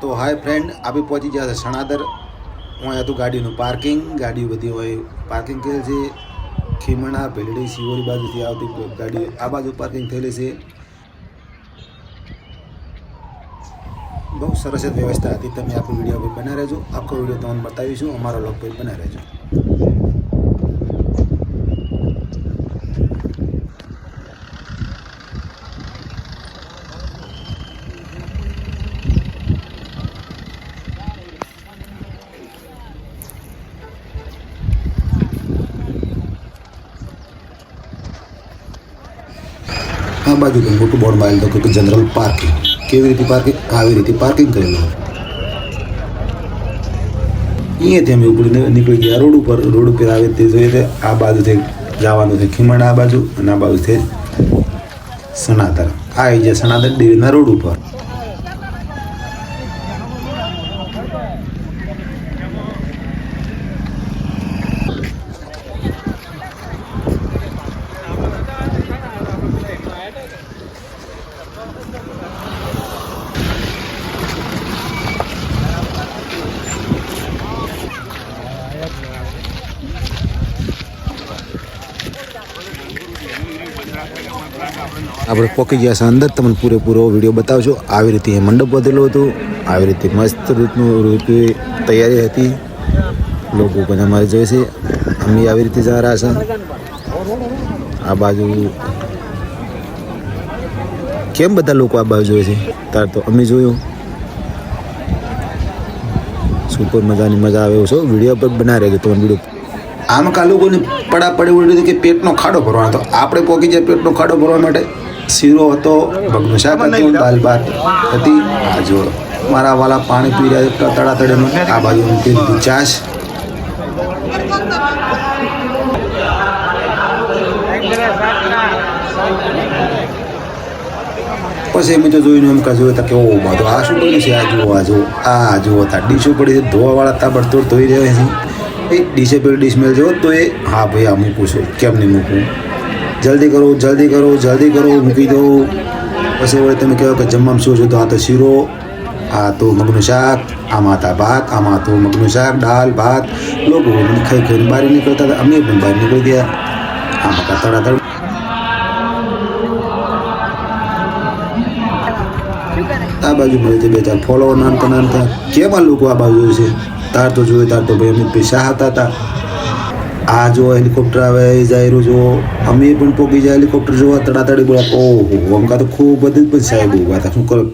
તો હાય ફ્રેન્ડ આપણે પહોંચી ગયા છે સણાદર. અહીંયા હતું ગાડીનું પાર્કિંગ, ગાડીઓ બધી હોય, પાર્કિંગ કરેલ છે. ખીમણા ભેલડી સિવોરી બાજુથી આવતી ગાડી આ બાજુ પાર્કિંગ થયેલી છે. બહુ સરસ વ્યવસ્થા હતી. તમે આખો વીડિયો પર બના રહેજો. આખો વીડિયો તમને બતાવીશું. અમારો લોકો પર બના રહેજો. આ બાજુ મોટું બોર્ડ મારેલું હતું કે જનરલ પાર્કિંગ કેવી રીતે પાર્કિંગ આવી રીતે પાર્કિંગ કરેલું અહીંયાથી અમે ઉપડી નીકળી ગયા. રોડ ઉપર રોડ ઉપર આવે તે જોઈએ તે આ બાજુથી જવાનું છે ખીમણ આ બાજુ અને આ બાજુથી સનાતર. આ આવી જાય સનાતન દેવીના રોડ ઉપર. આપણે પોકી ગયા છે અંદર. તમને પૂરેપૂરો વીડિયો બતાવશો આવી રીતે એ મંડપ વધેલો હતો. આવી રીતે મસ્ત રીતનું રીતે તૈયારી હતી. લોકો પણ અમારે જોઈએ છે. અમે આવી રીતે જા રહ્યા છે. આ બાજુ કેમ બધા લોકો આ બાજુ જોઈએ છે? તાર તો અમે જોયું. સુપર મજાની મજા આવે છો. વીડિયો પર બના રહેજો તમને વીડિયો આમ કા લોકોને પડા પડે એવું હતું કે પેટનો ખાડો ભરવાનો હતો. આપણે પોકી જાય પેટનો ખાડો ભરવા માટે. શીરો હતો ભગનું શાક હતું દાલ ભાત હતી આ જો મારા વાલા પાણી પી રહ્યા છે તળા તળેમાં આ બાજુ ચાસ લીધું ચાશ પછી અમે તો જોઈને એમ કા જોયું કે ઓ બધો આ શું કર્યું છે? આ જુઓ આ જુઓ આ જુઓ. તા ડીશો પડી છે ધોવાવાળા તાબડતોડ ધોઈ રહ્યા છે. એ ડિસેબલ પેલી જો તો એ, હા ભાઈ, આ મૂકું છું. કેમ નહીં મૂકું? જલ્દી કરો જલ્દી કરો જલ્દી કરો, મૂકી દો પછી વળી તમે કહો કે જમવામાં શું છે તો આ તો શીરો, આ તો મગનું શાક, આમાં હતા ભાત, આમાં હતું મગનું શાક, દાળ, ભાત. લોકો ખાઈ ખાઈને બહાર નીકળતા હતા. અમે પણ બહાર નીકળી ગયા. આમાં હતા તડાતડ આ બાજુ મળે છે બે ચાર ફોલો નાનતા નાનતા કેવા લોકો આ બાજુ છે? તાર તો જોયું તાર તો ભાઈ અમિતભાઈ શાહ હતા હતા આ જો હેલિકોપ્ટર આવે એ જાય જો, અમે પણ પોગી જાય હેલિકોપ્ટર જોવા તડાતડી બોલા ઓહો અમકા તો ખૂબ બધું પણ સાહેબ ઊભા હતા શું કરો